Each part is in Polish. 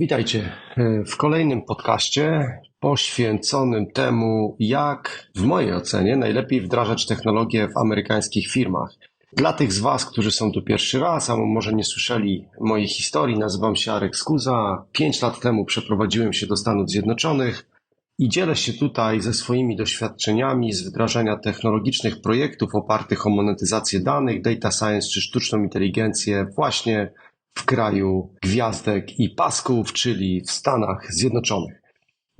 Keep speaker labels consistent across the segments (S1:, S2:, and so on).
S1: Witajcie w kolejnym podcaście poświęconym temu, jak w mojej ocenie najlepiej wdrażać technologię w amerykańskich firmach. Dla tych z Was, którzy są tu pierwszy raz, a może nie słyszeli mojej historii, nazywam się Arek Skuza. Pięć lat temu przeprowadziłem się do Stanów Zjednoczonych i dzielę się tutaj ze swoimi doświadczeniami z wdrażania technologicznych projektów opartych o monetyzację danych, data science czy sztuczną inteligencję właśnie w kraju gwiazdek i pasków, czyli w Stanach Zjednoczonych.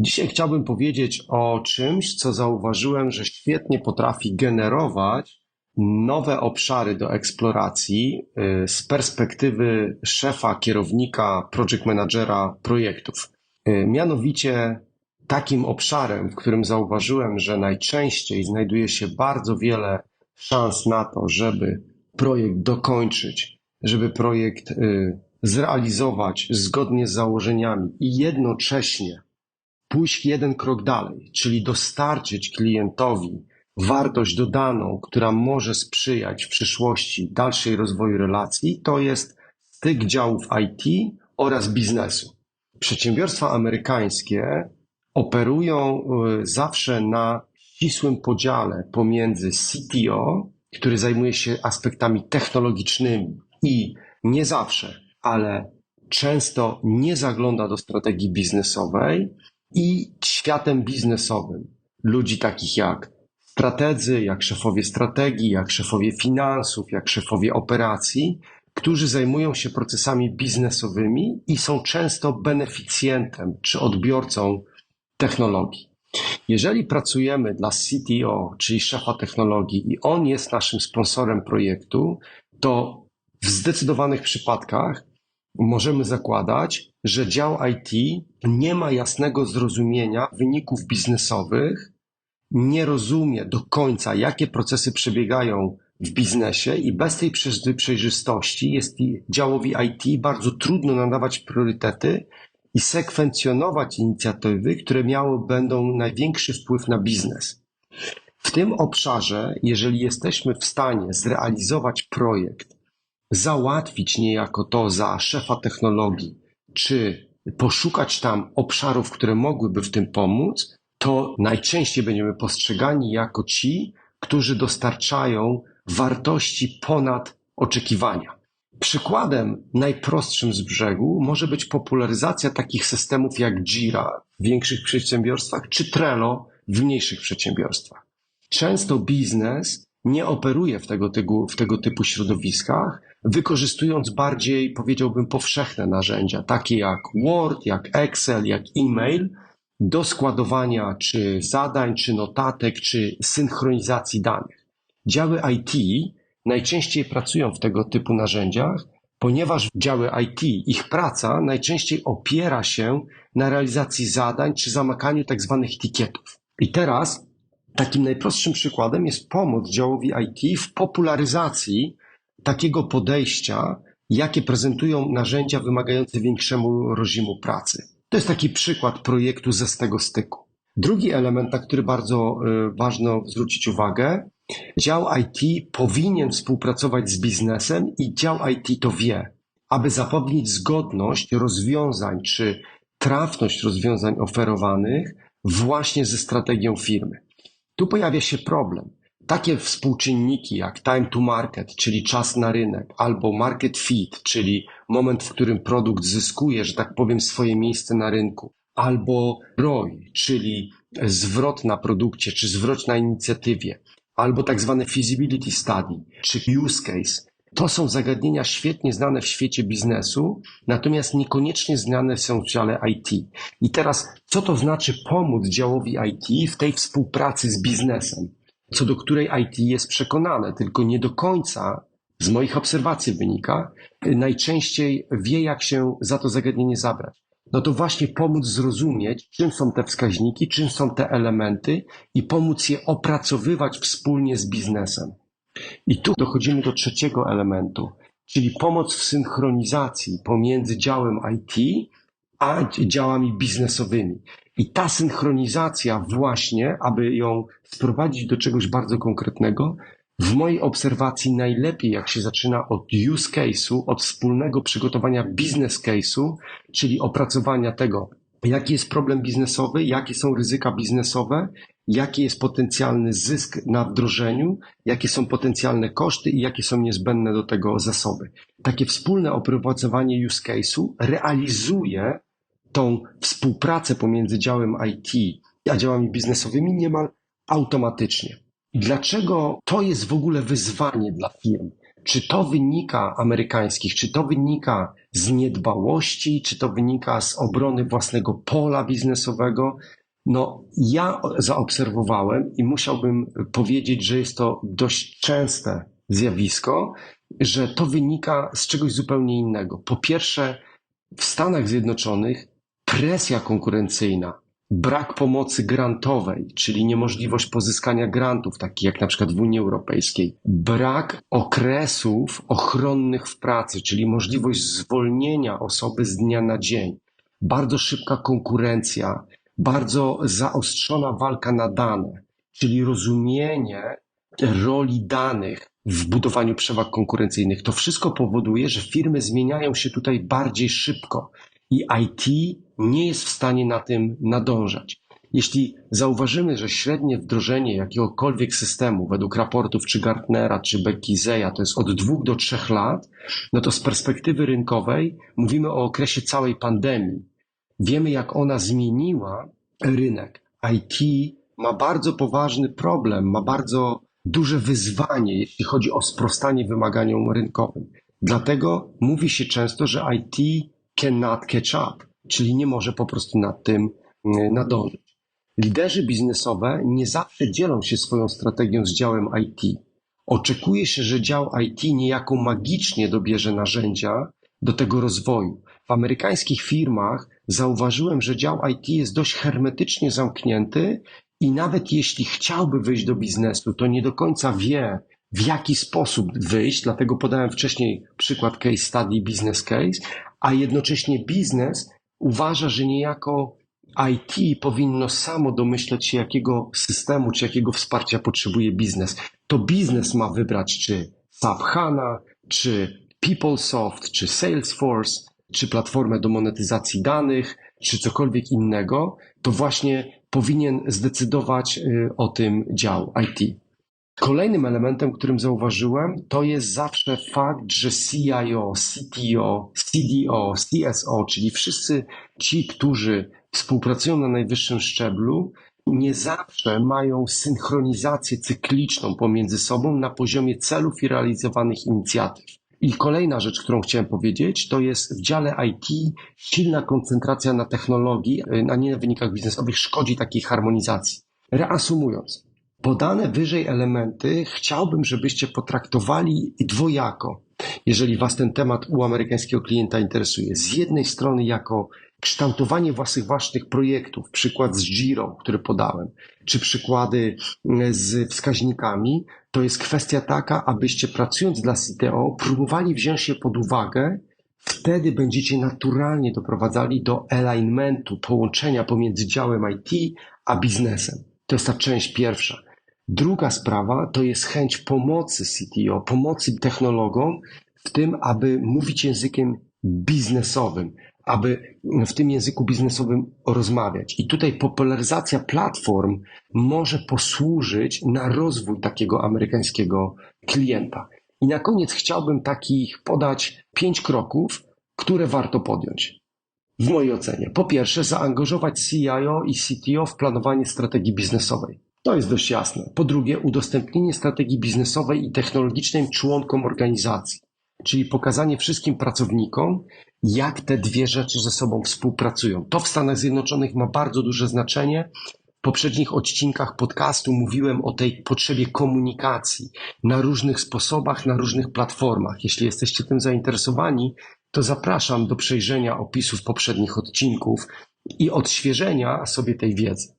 S1: Dzisiaj chciałbym powiedzieć o czymś, co zauważyłem, że świetnie potrafi generować nowe obszary do eksploracji y, z perspektywy szefa, kierownika, project managera projektów. Y, mianowicie takim obszarem, w którym zauważyłem, że najczęściej znajduje się bardzo wiele szans na to, żeby projekt dokończyć, żeby projekt y, zrealizować zgodnie z założeniami i jednocześnie pójść jeden krok dalej, czyli dostarczyć klientowi wartość dodaną, która może sprzyjać w przyszłości dalszej rozwoju relacji, to jest styk działów IT oraz biznesu. Przedsiębiorstwa amerykańskie operują y, zawsze na ścisłym podziale pomiędzy CTO, który zajmuje się aspektami technologicznymi i nie zawsze, ale często nie zagląda do strategii biznesowej i światem biznesowym. Ludzi takich jak strategzy, jak szefowie strategii, jak szefowie finansów, jak szefowie operacji, którzy zajmują się procesami biznesowymi i są często beneficjentem czy odbiorcą technologii. Jeżeli pracujemy dla CTO, czyli szefa technologii, i on jest naszym sponsorem projektu, to w zdecydowanych przypadkach możemy zakładać, że dział IT nie ma jasnego zrozumienia wyników biznesowych, nie rozumie do końca, jakie procesy przebiegają w biznesie i bez tej przejrzystości jest działowi IT bardzo trudno nadawać priorytety i sekwencjonować inicjatywy, które miały będą największy wpływ na biznes. W tym obszarze, jeżeli jesteśmy w stanie zrealizować projekt, załatwić niejako to za szefa technologii, czy poszukać tam obszarów, które mogłyby w tym pomóc, to najczęściej będziemy postrzegani jako ci, którzy dostarczają wartości ponad oczekiwania. Przykładem najprostszym z brzegu może być popularyzacja takich systemów jak Jira w większych przedsiębiorstwach czy Trello w mniejszych przedsiębiorstwach. Często biznes nie operuje w tego, typu, w tego typu środowiskach, wykorzystując bardziej, powiedziałbym, powszechne narzędzia, takie jak Word, jak Excel, jak e-mail, do składowania czy zadań, czy notatek, czy synchronizacji danych. Działy IT najczęściej pracują w tego typu narzędziach, ponieważ działy IT, ich praca najczęściej opiera się na realizacji zadań czy zamakaniu tak zwanych etykietów. I teraz takim najprostszym przykładem jest pomoc działowi IT w popularyzacji takiego podejścia, jakie prezentują narzędzia wymagające większemu reżimu pracy. To jest taki przykład projektu ze tego styku. Drugi element, na który bardzo y, ważno zwrócić uwagę, dział IT powinien współpracować z biznesem i dział IT to wie, aby zapewnić zgodność rozwiązań czy trafność rozwiązań oferowanych właśnie ze strategią firmy. Tu pojawia się problem. Takie współczynniki jak time to market, czyli czas na rynek, albo market fit, czyli moment, w którym produkt zyskuje, że tak powiem, swoje miejsce na rynku, albo ROI, czyli zwrot na produkcie, czy zwrot na inicjatywie, albo tak zwane feasibility study, czy use case. To są zagadnienia świetnie znane w świecie biznesu, natomiast niekoniecznie znane są w dziale IT. I teraz, co to znaczy pomóc działowi IT w tej współpracy z biznesem? co do której IT jest przekonane, tylko nie do końca z moich obserwacji wynika, najczęściej wie, jak się za to zagadnienie zabrać. No to właśnie pomóc zrozumieć, czym są te wskaźniki, czym są te elementy i pomóc je opracowywać wspólnie z biznesem. I tu dochodzimy do trzeciego elementu, czyli pomoc w synchronizacji pomiędzy działem IT a działami biznesowymi. I ta synchronizacja właśnie, aby ją sprowadzić do czegoś bardzo konkretnego, W mojej obserwacji najlepiej, jak się zaczyna od use case'u, od wspólnego przygotowania business case'u, czyli opracowania tego, jaki jest problem biznesowy, jakie są ryzyka biznesowe, jaki jest potencjalny zysk na wdrożeniu, jakie są potencjalne koszty i jakie są niezbędne do tego zasoby. Takie wspólne opracowanie use case'u realizuje tą współpracę pomiędzy działem IT a działami biznesowymi niemal automatycznie. Dlaczego to jest w ogóle wyzwanie dla firm? Czy to wynika amerykańskich, czy to wynika z niedbałości, czy to wynika z obrony własnego pola biznesowego? No, ja zaobserwowałem i musiałbym powiedzieć, że jest to dość częste zjawisko, że to wynika z czegoś zupełnie innego. Po pierwsze, w Stanach Zjednoczonych presja konkurencyjna brak pomocy grantowej, czyli niemożliwość pozyskania grantów, takich jak na przykład w Unii Europejskiej, brak okresów ochronnych w pracy, czyli możliwość zwolnienia osoby z dnia na dzień, bardzo szybka konkurencja, bardzo zaostrzona walka na dane, czyli rozumienie roli danych w budowaniu przewag konkurencyjnych. To wszystko powoduje, że firmy zmieniają się tutaj bardziej szybko i IT nie jest w stanie na tym nadążać. Jeśli zauważymy, że średnie wdrożenie jakiegokolwiek systemu według raportów czy Gartnera, czy Beckiseya to jest od dwóch do trzech lat, no to z perspektywy rynkowej mówimy o okresie całej pandemii. Wiemy, jak ona zmieniła rynek. IT ma bardzo poważny problem, ma bardzo duże wyzwanie, jeśli chodzi o sprostanie wymaganiom rynkowym. Dlatego mówi się często, że IT cannot catch up, czyli nie może po prostu nad tym mm, nadążyć. Liderzy biznesowe nie zawsze dzielą się swoją strategią z działem IT. Oczekuje się, że dział IT niejako magicznie dobierze narzędzia do tego rozwoju. W amerykańskich firmach zauważyłem, że dział IT jest dość hermetycznie zamknięty i nawet jeśli chciałby wyjść do biznesu, to nie do końca wie, w jaki sposób wyjść, dlatego podałem wcześniej przykład case study, business case, a jednocześnie biznes uważa, że niejako IT powinno samo domyśleć się, jakiego systemu czy jakiego wsparcia potrzebuje biznes. To biznes ma wybrać, czy SAP HANA, czy PeopleSoft, czy Salesforce, czy platformę do monetyzacji danych, czy cokolwiek innego, to właśnie powinien zdecydować y, o tym dział IT. Kolejnym elementem, którym zauważyłem, to jest zawsze fakt, że CIO, CTO, CDO, CSO, czyli wszyscy ci, którzy współpracują na najwyższym szczeblu, nie zawsze mają synchronizację cykliczną pomiędzy sobą na poziomie celów i realizowanych inicjatyw. I kolejna rzecz, którą chciałem powiedzieć, to jest w dziale IT silna koncentracja na technologii, a nie na wynikach biznesowych szkodzi takiej harmonizacji. Reasumując, Podane wyżej elementy chciałbym, żebyście potraktowali dwojako, jeżeli Was ten temat u amerykańskiego klienta interesuje. Z jednej strony jako kształtowanie własnych ważnych projektów, przykład z Giro, który podałem, czy przykłady mm, z wskaźnikami, to jest kwestia taka, abyście pracując dla CTO próbowali wziąć się pod uwagę, wtedy będziecie naturalnie doprowadzali do alignmentu, połączenia pomiędzy działem IT a biznesem. To jest ta część pierwsza. Druga sprawa to jest chęć pomocy CTO, pomocy technologom w tym, aby mówić językiem biznesowym, aby w tym języku biznesowym rozmawiać. I tutaj popularyzacja platform może posłużyć na rozwój takiego amerykańskiego klienta. I na koniec chciałbym takich podać pięć kroków, które warto podjąć. W mojej ocenie. Po pierwsze, zaangażować CIO i CTO w planowanie strategii biznesowej. To jest dość jasne. Po drugie, udostępnienie strategii biznesowej i technologicznej członkom organizacji, czyli pokazanie wszystkim pracownikom, jak te dwie rzeczy ze sobą współpracują. To w Stanach Zjednoczonych ma bardzo duże znaczenie. W poprzednich odcinkach podcastu mówiłem o tej potrzebie komunikacji na różnych sposobach, na różnych platformach. Jeśli jesteście tym zainteresowani, to zapraszam do przejrzenia opisów poprzednich odcinków i odświeżenia sobie tej wiedzy.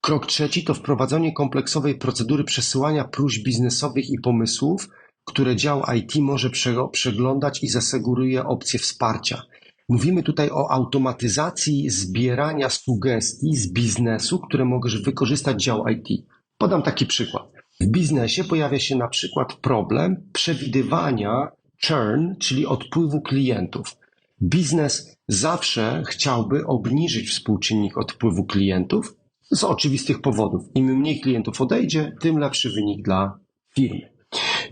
S1: Krok trzeci to wprowadzenie kompleksowej procedury przesyłania próśb biznesowych i pomysłów, które dział IT może przeglądać i zaseguruje opcję wsparcia. Mówimy tutaj o automatyzacji zbierania sugestii z biznesu, które możesz wykorzystać dział IT. Podam taki przykład. W biznesie pojawia się na przykład problem przewidywania churn, czyli odpływu klientów. Biznes zawsze chciałby obniżyć współczynnik odpływu klientów z oczywistych powodów. Im mniej klientów odejdzie, tym lepszy wynik dla firmy.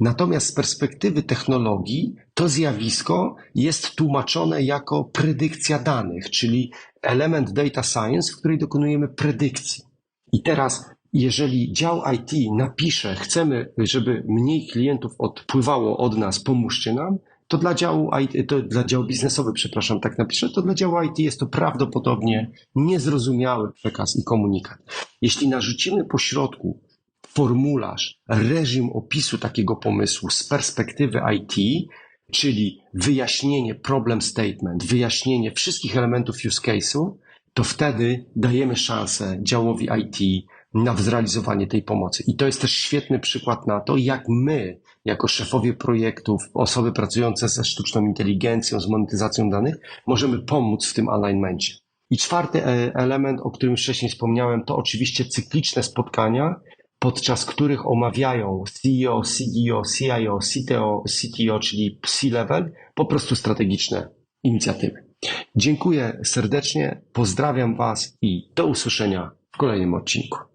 S1: Natomiast z perspektywy technologii to zjawisko jest tłumaczone jako predykcja danych, czyli element data science, w której dokonujemy predykcji. I teraz, jeżeli dział IT napisze, chcemy, żeby mniej klientów odpływało od nas, pomóżcie nam, to dla działu, IT, to dla działu biznesowy, przepraszam, tak napiszę, to dla działu IT jest to prawdopodobnie niezrozumiały przekaz i komunikat. Jeśli narzucimy po środku formularz, reżim opisu takiego pomysłu z perspektywy IT, czyli wyjaśnienie problem statement, wyjaśnienie wszystkich elementów use case'u, to wtedy dajemy szansę działowi IT na zrealizowanie tej pomocy. I to jest też świetny przykład na to, jak my, jako szefowie projektów, osoby pracujące ze sztuczną inteligencją, z monetyzacją danych, możemy pomóc w tym alignmencie. I czwarty e, element, o którym wcześniej wspomniałem, to oczywiście cykliczne spotkania, podczas których omawiają CEO, CDO, CIO, CTO, CTO, czyli C-level, po prostu strategiczne inicjatywy. Dziękuję serdecznie, pozdrawiam Was i do usłyszenia w kolejnym odcinku.